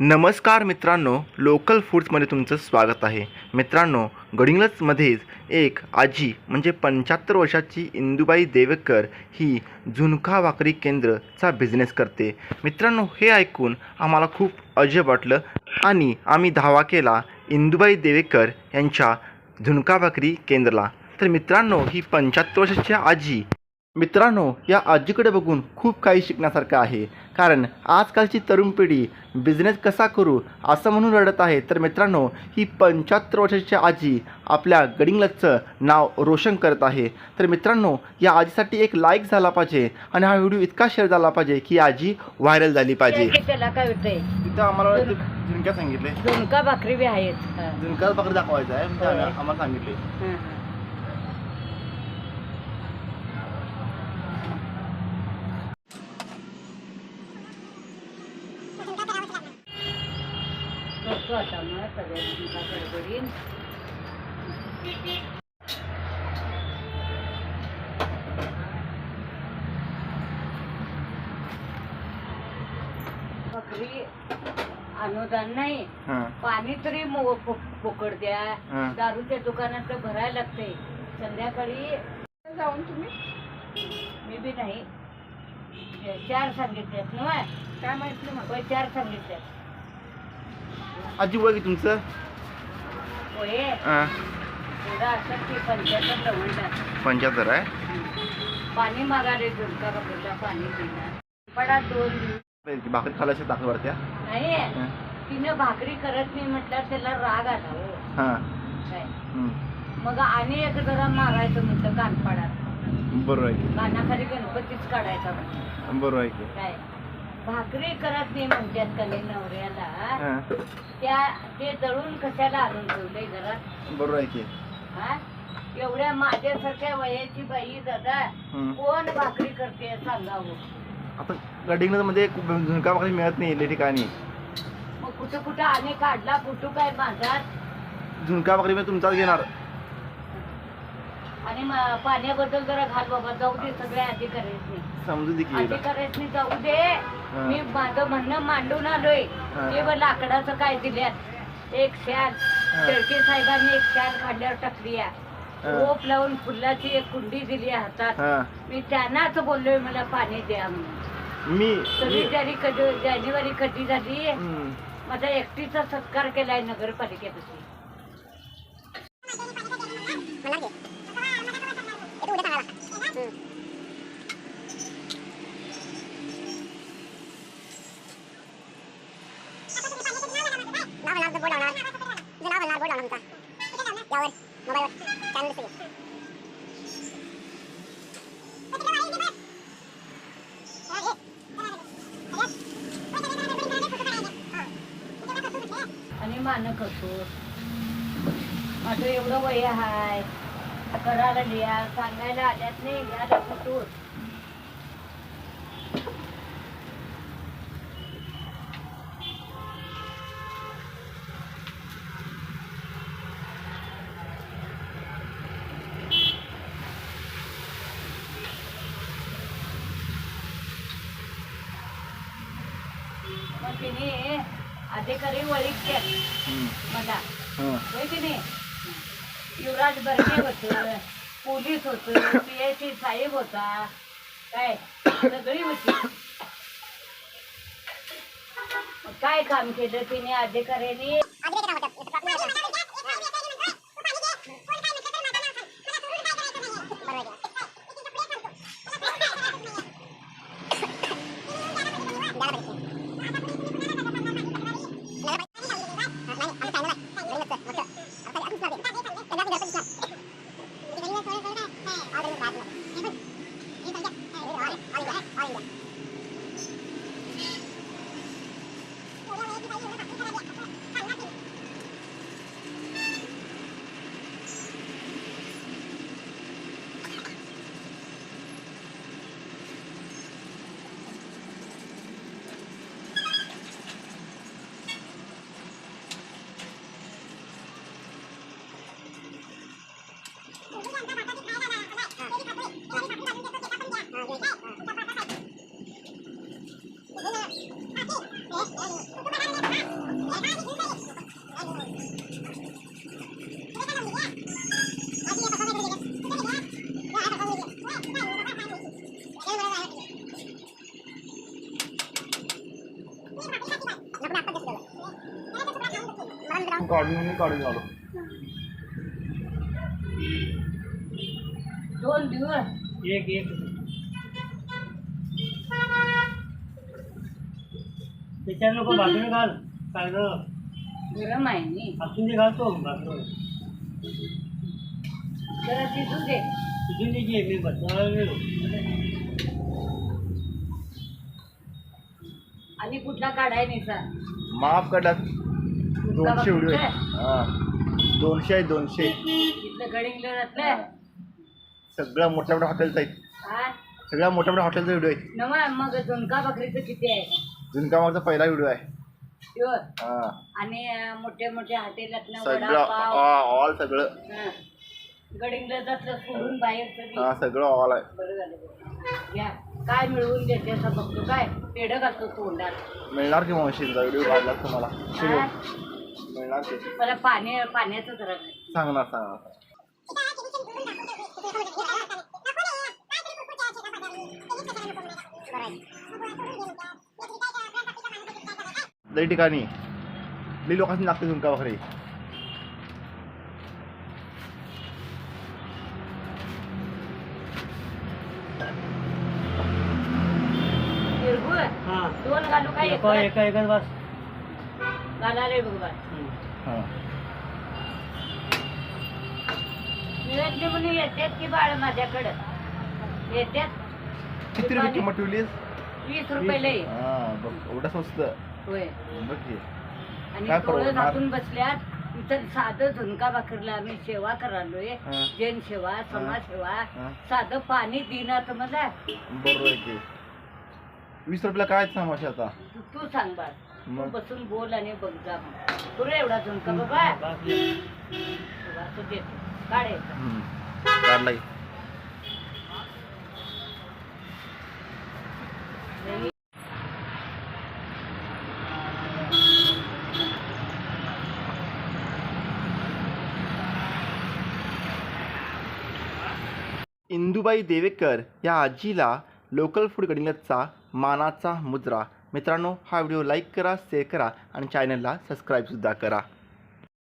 नमस्कार मित्रांनो लोकल फूड्समध्ये तुमचं स्वागत आहे. मित्रांनो गडिंग्लजमध्येच एक आजी म्हणजे पंच्याहत्तर वर्षाची इंदुबाई देवेकर ही झुणका भाकरी केंद्रचा बिझनेस करते. मित्रांनो हे ऐकून आम्हाला खूप अजब वाटलं आणि आम्ही धावा केला इंदुबाई देवेकर यांच्या झुणका भाकरी केंद्रला. तर मित्रांनो ही पंच्याहत्तर वर्षाची आजी मित्रांनो या आजीकडे बघून खूप काही शिकण्यासारखं आहे. कारण आजकालची तरुण पिढी बिझनेस कसा करू असं म्हणून रडत आहे. तर मित्रांनो ही पंच्याहत्तर वर्षाची आजी आपल्या गडिंगलजचं नाव रोशन करत आहे. तर मित्रांनो या आजीसाठी एक लाईक झाला पाहिजे आणि हा व्हिडिओ इतका शेअर झाला पाहिजे की आजी व्हायरल झाली पाहिजे. की त्याला काय होतंय? तिथं आम्हाला झुणक्या सांगितले झुणका भाकरी बी आहेत. झुणका भाकरी दाखवायचं आहे. म्हणजे. आम्हाला सांगितले आता मग गडबडीन अनुदान नाही. पाणी तरी फुकट द्या. हां. दारूच्या दुकानात भरायला लागते. संध्याकाळी जाऊन तुम्ही? मी बी नाही. चार सांगितल्यात ना. काय माहिती मग? चार सांगितल्यात आजी वय की तुमचं? हां. पंच्याहत्तर आहे? पाणी मागाले झुणका पाणी पिणार पडा दोन भाकरी खायला दाखल वरत्या नाही हां. तिनं भाकरी करत नाही म्हटल्यावर त्याला राग आला हो. हां. काय? हं. मग आणि एक जरा मारायचं म्हटलं कानपाडात. बरोबर आहे कानाखाली गणपतीच काढायचा म्हटलं. बरोबर आहे की. काय? भाकरी करत नाही म्हणतात कधी नवऱ्याला. हां. त्या ते दळून कशाला आणून ठेवलंय घरात? बरोबर आहे की. हा? एवढ्या माझ्यासारख्या वयाची बाई दादा. कोण भाकरी करते सांगावं? आता गडिंगमध्ये झुणका भाकरी मिळत नाही लई ठिकाणी. मग कुठं कुठं आणि काढला कुठं काय माझा झुणका भाकरी मी तुमचाच घेणार. आणि म- पाण्याबद्दल जरा घाल बाबा जाऊ दे सगळ्या अधिकाऱ्यांनी समजू दे की हिला. जाऊ दे. मी माझं म्हणणं मांडून आलोय. हा. ते लाकडाचं काय दिल्यात? एक शाल. शेळके साहेबांनी एक शाल काढल्यावर टाकली. हा. रोप लावून फुलाची एक कुंडी दिली हातात. हां. मी त्यांनाच बोललोय मला पाणी द्या म्हणून. मी तरी मी- जरी कधी जानेवारी कधी झाली. माझा एकटीचा सत्कार केलाय नगरपालिकेपाशी. पानं करतो. माझं एवढं वय हाय. करायला लिया सांगायला आल्यात नाही या कुठून मग तिने अधिकारी वळीत हं. मला. होय की नाही? युवराज बर्गे होत पोलीस होत पीएचसी साहेब होता काय? सगळी होती. मग काय काम केलं तिने अधिकाऱ्यांनी? काढून काढून आलो दोन दिवस? एक एक. त्याच्यात नको भाकरी घाल. काय गरम आहे नी. आपण जे घालतो. भाकरी जरा शिजू दे. तिथून त्याची मी बसणार आणि कुठला काढाय नाही सर? माफ करा दोनशे व्हिडिओ आहे. हा. दोनशे आहे दोनशे. सगळ्या मोठ्या मोठ्या हॉटेलचं आहेत. सगळ्या मोठ्या मोठ्या हॉटेलचा व्हिडिओ आहे नवा मग झुणका बकरीचं किती आहे? झुणकामागचा पहिला व्हिडिओ आहे. हा. आणि मोठे मोठे वडापाव. ऑल सगळं. गडिंगलं बाहेर हा सगळं ऑल आहे. बरं झालं काय मिळवून देते असं बघतो काय? पेढं घालतो तोंडात. मिळणार की मशीनचा? व्हिडिओ काढला तुम्हाला? मिळणार की मला पाणी पाण्याचं जरा नाही. सांगणार सांगणार. लई ठिकाणी. लई लोकांनी लागते झुणका भाकरी हा. दोन घालू काय एका बस घाला रे बघ बा. मिळत येतात की बाळ माझ्याकडं? येतात? किती रुपये किंमत ठेवलीस वीस रुपये लई. हा एवढं स्वस्त. होय. बघ की. आणि काय डोळे? झाकून बसल्यात. इथं साधं झुणका भाकरला आम्ही सेवा करालोय. हा. जैन सेवा समाज सेवा हा. साधं पाणी दिनात मला. बरोबर आहे की. वीस रुपयाला काय समाशा आता? तू तू सांग बा तू मग? बसून बोल आणि बघ जा पुरे एवढा झुणका बाबा बस. असं देतो काढायचं हम्म. काढला की. इंदुबाई देवेकर या आजीला लोकल फूड गडिंगचा मानाचा मुजरा मित्रांनो हा व्हिडिओ लाईक करा शेअर करा आणि चॅनलला सबस्क्राईबसुद्धा करा.